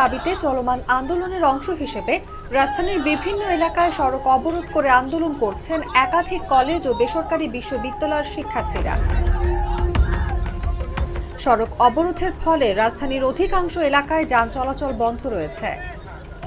দাবিতে চলমান আন্দোলনের অংশ হিসেবে রাজধানীর বিভিন্ন এলাকায় সড়ক অবরোধ করে আন্দোলন করছেন একাধিক কলেজ ও বেসরকারি বিশ্ববিদ্যালয়ের শিক্ষার্থীরা। সড়ক অবরোধের ফলে রাজধানীর অধিকাংশ এলাকায় যান চলাচল বন্ধ রয়েছে।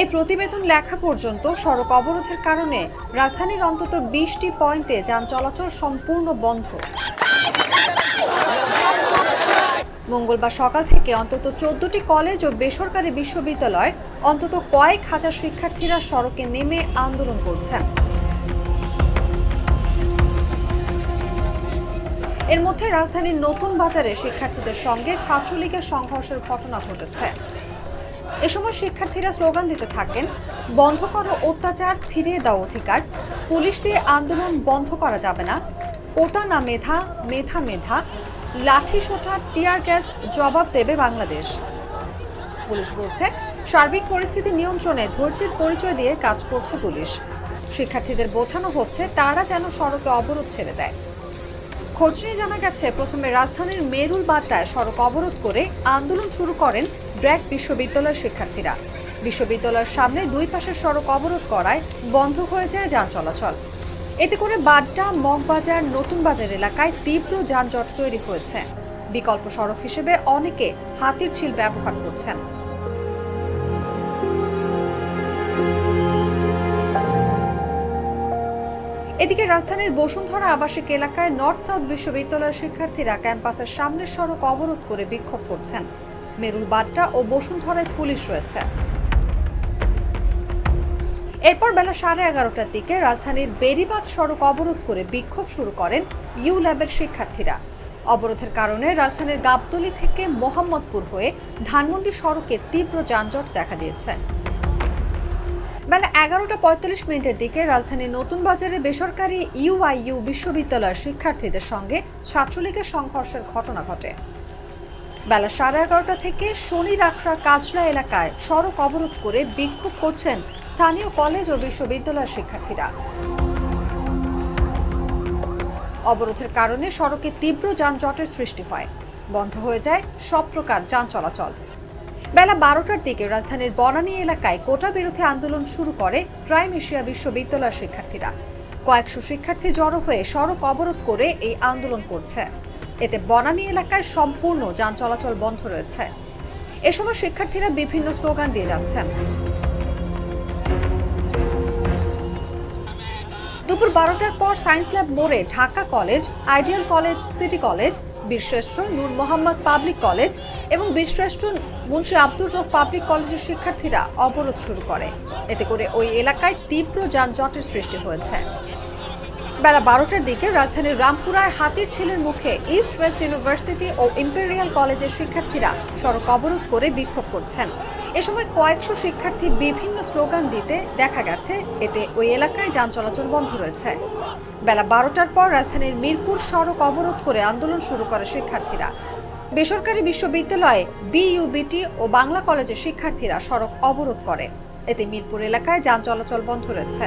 এই প্রতিবেদন লেখা পর্যন্ত সড়ক অবরোধের কারণে রাজধানীর অন্তত বিশটি পয়েন্টে যান চলাচল সম্পূর্ণ বন্ধ। মঙ্গলবার সকাল থেকে অন্তত চোদ্দটি কলেজ ও বেসরকারি বিশ্ববিদ্যালয়ের অন্তত কয়েক হাজার শিক্ষার্থীরা সড়কে নেমে আন্দোলন করছেন। এর মধ্যে রাজধানীর নতুন বাজারে শিক্ষার্থীদের সঙ্গে ছাত্রলীগের সংঘর্ষের ঘটনা ঘটেছে। এ সময় শিক্ষার্থীরা স্লোগান দিতে থাকেন, বন্ধ করো অত্যাচার, ফিরিয়ে দাও অধিকার, পুলিশ দিয়ে আন্দোলন বন্ধ করা যাবে না, ওটা না মেধা মেধা মেধা লাঠি সোটা টিয়ার গ্যাস জবাব দেবে বাংলাদেশ। পুলিশ বলছে, সার্বিক পরিস্থিতি নিয়ন্ত্রণে ধৈর্যের পরিচয় দিয়ে কাজ করছে পুলিশ। শিক্ষার্থীদের বোঝানো হচ্ছে, তারা যেন সড়কে অবরোধ ছেড়ে দেয়। খোঁজ নিয়ে জানা গেছে, প্রথমে রাজধানীর মেরুল বাড্ডায় সড়ক অবরোধ করে আন্দোলন শুরু করেন ব্র্যাক বিশ্ববিদ্যালয়ের শিক্ষার্থীরা। বিশ্ববিদ্যালয়ের সামনে দুই পাশের সড়ক অবরোধ করায় বন্ধ হয়ে যায় যান চলাচল। এতে করে বাড্ডা, মগবাজার, নতুন বাজার এলাকায় তীব্র যানজট তৈরি হয়েছে। বিকল্প সড়ক হিসেবে অনেকে হাতির ঝিল ব্যবহার করছেন। এদিকে রাজধানীর বসুন্ধরা আবাসিক এলাকায় নর্থ সাউথ বিশ্ববিদ্যালয়ের শিক্ষার্থীরা ক্যাম্পাসের সামনের সড়ক অবরোধ করে বিক্ষোভ করছেন। মেরুল বাড্ডা ও বসুন্ধরায় পুলিশ রয়েছে। এরপর বেলা সাড়ে এগারোটার দিকে রাজধানীর বেরিবাদ সড়ক অবরোধ করে বিক্ষোভ শুরু করেন ইউ ল্যাবের শিক্ষার্থীরা। অবরোধের কারণে রাজধানীর গাবতলী থেকে মোহাম্মদপুর হয়ে ধানমন্ডি সড়কে তীব্র যানজট দেখা দিয়েছে। বেলা এগারোটা পঁয়তাল্লিশ মিনিটের দিকে রাজধানীর নতুন বাজারে বেসরকারি ইউআইইউ বিশ্ববিদ্যালয়ের শিক্ষার্থীদের সঙ্গে ছাত্রলীগের সংঘর্ষের ঘটনা ঘটে। বেলা সাড়ে এগারোটা থেকে শনি রাখরা কাজলা এলাকায় সড়ক অবরোধ করে বিক্ষোভ করছেন স্থানীয় কলেজ ও বিশ্ববিদ্যালয়ের শিক্ষার্থীরা। অবরোধের কারণে সড়কে তীব্র যানজটের সৃষ্টি হয়। বন্ধ হয়ে যায় সব প্রকার যান চলাচল। বেলা বারোটার দিকে রাজধানীর বনানী এলাকায় কোটা বিরোধী আন্দোলন শুরু করে প্রাইম এশিয়া বিশ্ববিদ্যালয়ের শিক্ষার্থীরা। কয়েকশো শিক্ষার্থী জড়ো হয়ে সড়ক অবরোধ করে এই আন্দোলন করছে। এতে বনানী এলাকায় সম্পূর্ণ যান চলাচল বন্ধ রয়েছে। এ সময় শিক্ষার্থীরা বিভিন্ন স্লোগান দিয়ে যাচ্ছেন। দুপুর বারোটার পর সায়েন্স ল্যাব মোড়ে Dhaka college, ideal college, city college বীরশ্রেষ্ঠ নূর মোহাম্মদ পাবলিক কলেজ এবং বীরশ্রেষ্ঠ মুন্সি আব্দুর রফ পাবলিক কলেজের শিক্ষার্থীরা অবরোধ শুরু করে। এতে করে ওই এলাকায় তীব্র যানজটের সৃষ্টি হয়েছে। বেলা বারোটার দিকে রাজধানীর রামপুরায় হাতির ছেলের মুখে ইস্ট ওয়েস্ট ইউনিভার্সিটি ও ইম্পেরিয়াল কলেজের শিক্ষার্থীরা সড়ক অবরোধ করে বিক্ষোভ করছেন। এ সময় কয়েকশো শিক্ষার্থী বিভিন্ন স্লোগান দিতে দেখা গেছে। এতে ওই এলাকায় যান চলাচল বন্ধ রয়েছে। বেলা বারোটার পর রাজধানীর মিরপুর সড়ক অবরোধ করে আন্দোলন শুরু করে শিক্ষার্থীরা। বেসরকারি বিশ্ববিদ্যালয়ে বিইউবিটি ও বাংলা কলেজের শিক্ষার্থীরা সড়ক অবরোধ করে। এতে মিরপুর এলাকায় যান চলাচল বন্ধ রয়েছে।